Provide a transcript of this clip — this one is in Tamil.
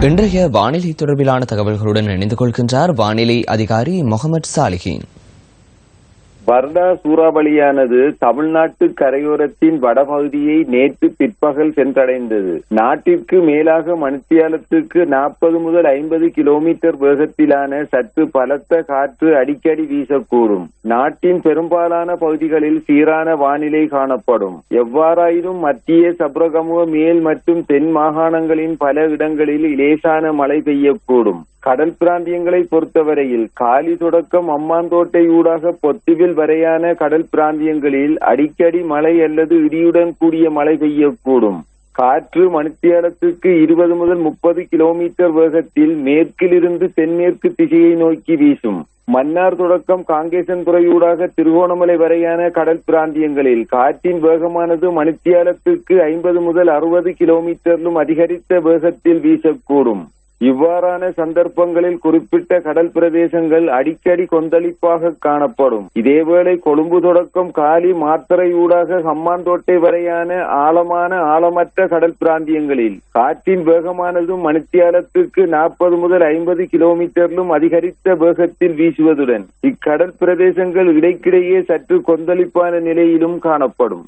இன்றைய வானிலை தொடர்பிலான தகவல்களுடன் இணைந்து கொள்கின்றார் வானிலை அதிகாரி முகமது சாலிஹின். வர்தா சூறாவளியானது தமிழ்நாட்டு கரையோரத்தின் வடபகுதியை நேற்று பிற்பகல் சென்றடைந்தது. நாட்டிற்கு மேலாக மணித்தியாலத்துக்கு நாற்பது முதல் ஐம்பது கிலோமீட்டர் வேகத்திலான சற்று பலத்த காற்று அடிக்கடி வீசக்கூடும். நாட்டின் பெரும்பாலான பகுதிகளில் சீரான வானிலை காணப்படும். எவ்வாறாயினும் மத்திய சப்ரகமுக மேல் மற்றும் தென் மாகாணங்களின் பல இடங்களில் லேசான மழை பெய்யக்கூடும். கடல் பிராந்தியங்களை பொறுத்தவரையில் காலி தொடக்கம் அம்மாந்தோட்டை ஊடாக பொத்துவில் வரையான கடல் பிராந்தியங்களில் அடிக்கடி மழை அல்லது இடியுடன் கூடிய மழை பெய்யக்கூடும். காற்று மணித்தியாலத்துக்கு இருபது முதல் முப்பது கிலோமீட்டர் வேகத்தில் மேற்கிலிருந்து தென்மேற்கு திசையை நோக்கி வீசும். மன்னார் தொடக்கம் காங்கேசன்துறையூடாக திருகோணமலை வரையான கடல் பிராந்தியங்களில் காற்றின் வேகமானது மணித்தியாலத்துக்கு ஐம்பது முதல் அறுபது கிலோமீட்டரிலும் அதிகரித்த வேகத்தில் வீசக்கூடும். இவ்வாறான சந்தர்ப்பங்களில் குறிப்பிட்ட கடல் பிரதேசங்கள் அடிக்கடி கொந்தளிப்பாக காணப்படும். இதேவேளை கொழும்பு தொடக்கம் காலி மாத்தரை ஊடாக ஹம்மாந்தோட்டை வரையான ஆழமான ஆழமற்ற கடல் பிராந்தியங்களில். காற்றின் வேகமானதும் மணித்தியாலத்துக்கு நாற்பது முதல் ஐம்பது கிலோமீட்டரிலும் அதிகரித்த வேகத்தில் வீசுவதுடன் இக்கடல் பிரதேசங்கள் இடைக்கிடையே சற்று கொந்தளிப்பான நிலையிலும் காணப்படும்.